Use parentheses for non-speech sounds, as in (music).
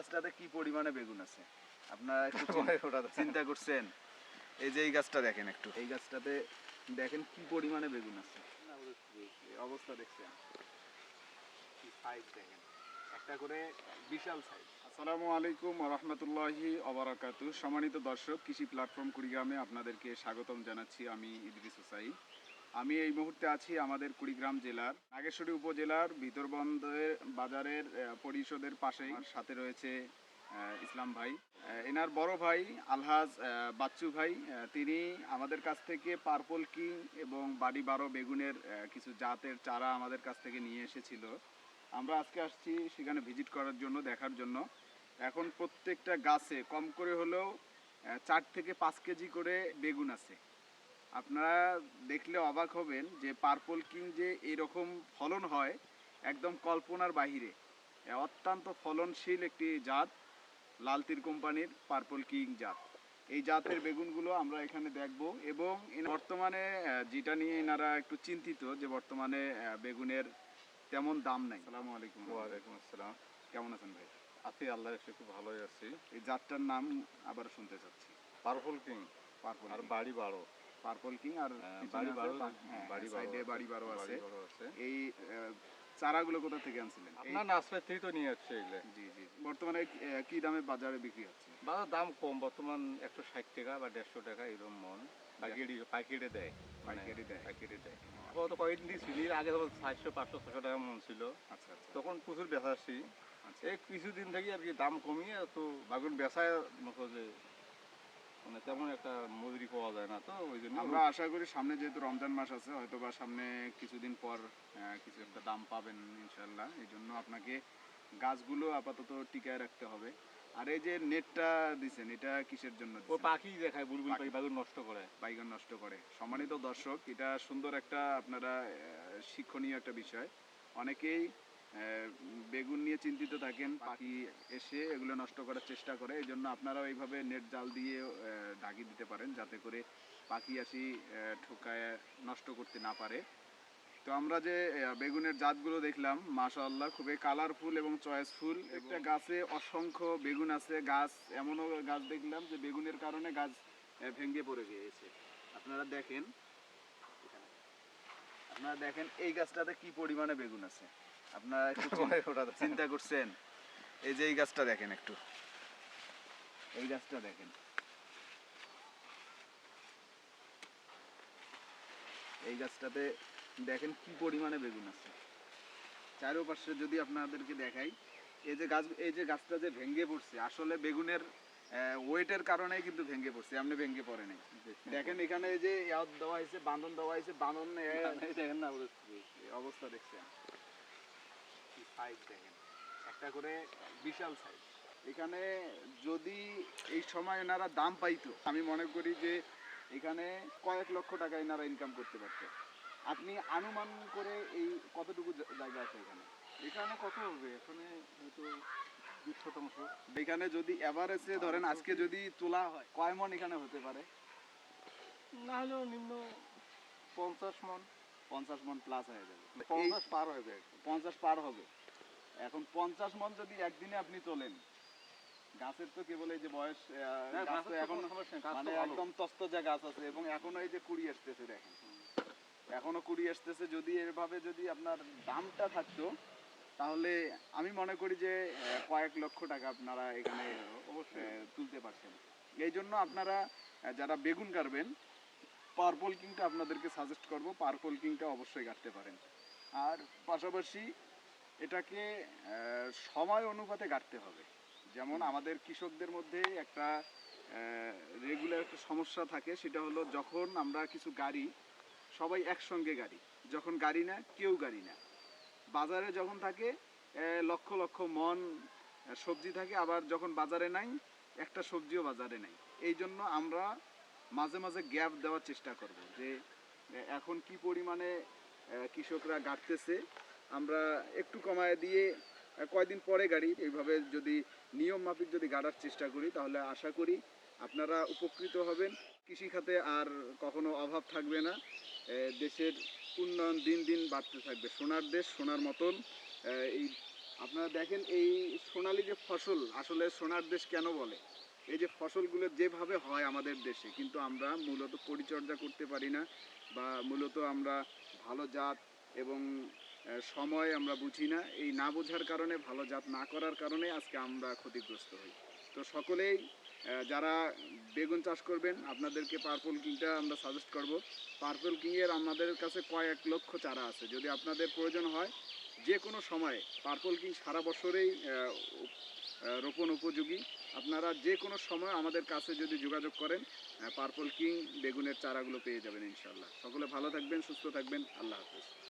গাছটাতে কি পরিমাণে বেগুন আছে? আপনারা একটু চিন্তা করছেন? এই যে এই গাছটা দেখেন একটু। এই গাছটাতে দেখেন কি পরিমাণে বেগুন আছে। অবস্থা দেখছেন? সাইজ দেখেন? একটা করে বিশাল সাইজ আসসালামু আলাইকুম রহমতুল্লাহি অবরাকাতু সম্মানিত দর্শক কৃষি প্ল্যাটফর্ম কুড়িগ্রামে আপনাদেরকে স্বাগতম জানাচ্ছি আমি ইদ্রিস হুসাই আমি এই মুহূর্তে আছি আমাদের কুড়িগ্রাম জেলার। নাগেশ্বরী উপজেলার ভিতরবন্দের বাজারের পরিষদের পাশেই। সাথে রয়েছে ইসলাম ভাই। এনার বড় ভাই আলহাজ বাচ্চু ভাই। তিনি আমাদের কাছ থেকে পার্পল কিং এবং বাড়ি বারো বেগুনের কিছু জাতের চারা আমাদের কাছ থেকে নিয়ে এসেছিল। আমরা আজকে আসছি সেখানে ভিজিট করার জন্য, দেখার জন্য। এখন প্রত্যেকটা গাছে কম করে হলেও চার থেকে পাঁচ কেজি করে বেগুন আছে। আপনারা দেখলে অবাক হবেন যে পার্পল কিং যে এরকম ফলন হয় একদম কল্পনার বাহিরে। অত্যন্ত ফলনশীল একটি জাত লালতির কোম্পানির পার্পল কিং জাত। এই জাতের বেগুনগুলো আমরা এখানে দেখব এবং বর্তমানে যেটা নিয়ে এনারা একটু চিন্তিত যে বর্তমানে বেগুনের তেমন দাম নাই। সালামু আলাইকুম। ওয়ালাইকুম আসসালাম। কেমন আছেন ভাই? আছি আল্লাহ এসে খুব ভালোই আছি। এই জাতটার নাম আবার শুনতে চাচ্ছি। পারফুল কিং। পার্পল আর বাড়ি বারো। পার্পল কিং আর হ্যাঁ, বাড়ি বারো হ্যাঁ, বাড়ি সাইডে বাড়ি বারো আছে। এই চারাগুলো কোথা থেকে আনছিলেন? থেকে তো নিয়ে এগুলো। জি জি। বর্তমানে কি দামে বাজারে বিক্রি হচ্ছে? বাজার দাম কম বর্তমান একশো ষাট টাকা বা দেড়শো টাকা এরকম মন। পাইকারি পাইকারি দেয় মানে পাইকারি দেয়। পাইকারি দেয়। কয়েকদিন আগে তখন চারশো পাঁচশো ছশো টাকা মন ছিল। আচ্ছা আচ্ছা। তখন প্রচুর বেচাচ্ছি আচ্ছা। এই কিছুদিন থেকে আর কি দাম কমিয়ে তো বাগুন বেচায় মতো যে মানে তেমন একটা মজুরি পাওয়া যায় না তো ওই জন্য আমরা আশা করি সামনে যেহেতু রমজান মাস আছে হয়তো বা সামনে কিছুদিন পর কিছু একটা দাম পাবেন ইনশাল্লাহ এই জন্য আপনাকে গাছগুলো আপাতত টিকায় রাখতে হবে। আর এই যে নেটটা দিছেন এটা কিসের জন্য ও পাখি দেখায় বুলবুল পাখি। বাগুন নষ্ট করে। বাইগন নষ্ট করে। সম্মানিত দর্শক এটা সুন্দর একটা আপনারা শিক্ষণীয় একটা বিষয়। অনেকেই বেগুন নিয়ে চিন্তিত থাকেন পাখি এসে এগুলো নষ্ট করার চেষ্টা করে এই জন্য আপনারাও এইভাবে নেট জাল দিয়ে ঢাকি দিতে পারেন যাতে করে পাখি আসি ঠোকায় নষ্ট করতে না পারে। তো আমরা যে বেগুনের জাতগুলো দেখলাম মাশাআল্লাহ খুবই কালারফুল এবং চয়েসফুল একটা গাছে অসংখ্য বেগুন আছে গাছ এমনও গাছ দেখলাম যে বেগুনের কারণে গাছ ভেঙে পড়ে গিয়েছে। আপনারা দেখেন আপনারা দেখেন এই গাছটাতে কি পরিমাণে বেগুন আছে। আপনারা। (laughs) চিন্তা করছেন? এই যে এই গাছটা দেখেন একটু। এই গাছটা দেখেন। এই গাছটাতে দেখেন কি পরিমাণে বেগুন আছে। চারোপাশে যদি আপনাদেরকে দেখাই এই যে গাছ এই যে গাছটা যে ভেঙে পড়ছে আসলে বেগুনের ওয়েটের কারণে কিন্তু ভেঙে পড়ছে এমনি ভেঙে পড়ে নাই। দেখেন এখানে যে দেওয়া হয়েছে বাঁধন দেওয়া হয়েছে বাঁধন দেখেন না অবস্থা দেখছেন। কি সাইজ দেখেন একটা করে বিশাল সাইজ। এখানে যদি এই সময় এনারা দাম পাইতো আমি মনে করি যে এখানে কয়েক লক্ষ টাকা এনারা ইনকাম করতে পারতো। আপনি অনুমান করে এই কতটুকু জায়গা আছে এখানে? এখানে কত হবে? এখানে হয়তো বিশ শতাংশ। এখানে যদি এভারেজে ধরেন আজকে যদি তোলা হয় কয় মন এখানে হতে পারে? না হলেও নিম্ন পঞ্চাশ মন। পঞ্চাশ মন প্লাস হয়ে যাবে। পঞ্চাশ পার হবে পঞ্চাশ পার হবে। এখন পঞ্চাশ মন যদি একদিনে আপনি তোলেন গাছের তো কেবল এই যে বয়স হ্যাঁ, এখন মানে। একদম তস্তজা গাছ আছে এবং এখনও এই যে কুড়ি আসতেছে দেখেন। এখনও কুড়ি আসতেছে যদি এভাবে যদি আপনার দামটা থাকতো তাহলে আমি মনে করি যে কয়েক লক্ষ টাকা আপনারা এখানে অবশ্যই তুলতে পারছেন। এই জন্য আপনারা যারা বেগুন কাটবেন পার্পল কিংটা আপনাদেরকে সাজেস্ট করব পার্পল কিংটা অবশ্যই কাটতে পারেন। আর পাশাপাশি এটাকে সময় অনুপাতে কাটতে হবে। যেমন আমাদের কৃষকদের মধ্যে একটা রেগুলার একটা সমস্যা থাকে সেটা হলো যখন আমরা কিছু গাড়ি সবাই একসঙ্গে গাড়ি। যখন গাড়ি না কেউ গাড়ি না। বাজারে যখন থাকে লক্ষ লক্ষ মন সবজি থাকে আবার যখন বাজারে নাই একটা সবজিও বাজারে নাই। এই জন্য আমরা মাঝে মাঝে গ্যাপ দেওয়ার চেষ্টা করব যে এখন কি পরিমাণে কৃষকরা গাড়তেছে আমরা একটু কমায় দিয়ে কয়দিন পরে গাড়ি, এইভাবে যদি নিয়ম মাফিক যদি গাড়ার চেষ্টা করি, তাহলে আশা করি আপনারা উপকৃত হবেন। কৃষিখাতে আর কখনো অভাব থাকবে না। দেশের উন্নয়ন দিন দিন বাড়তে থাকবে। সোনার দেশ, সোনার মতন। এই আপনারা দেখেন, এই সোনালি যে ফসল, আসলে সোনার দেশ কেন বলে? এই যে ফসলগুলো যেভাবে হয় আমাদের দেশে, কিন্তু আমরা মূলত পরিচর্যা করতে পারি না, বা মূলত আমরা ভালো জাত এবং সময় আমরা বুঝি না। এই না বোঝার কারণে, ভালো জাত না করার কারণে আজকে আমরা ক্ষতিগ্রস্ত হই। তো সকলেই যারা বেগুন চাষ করবেন, আপনাদেরকে পার্পল কিংটা আমরা সাজেস্ট করব। পার্পল কিংয়ের আমাদের কাছে কয়েক লক্ষ চারা আছে। যদি আপনাদের প্রয়োজন হয়, যে কোনো সময়ে পার্পল কিং সারা বছরেই রোপণ উপযোগী। আপনারা যে কোনো সময় আমাদের কাছে যদি যোগাযোগ করেন পার্পল কিং বেগুনের চারাগুলো পেয়ে যাবেন ইনশাল্লাহ সকলে ভালো থাকবেন, সুস্থ থাকবেন। আল্লাহ হাফেজ।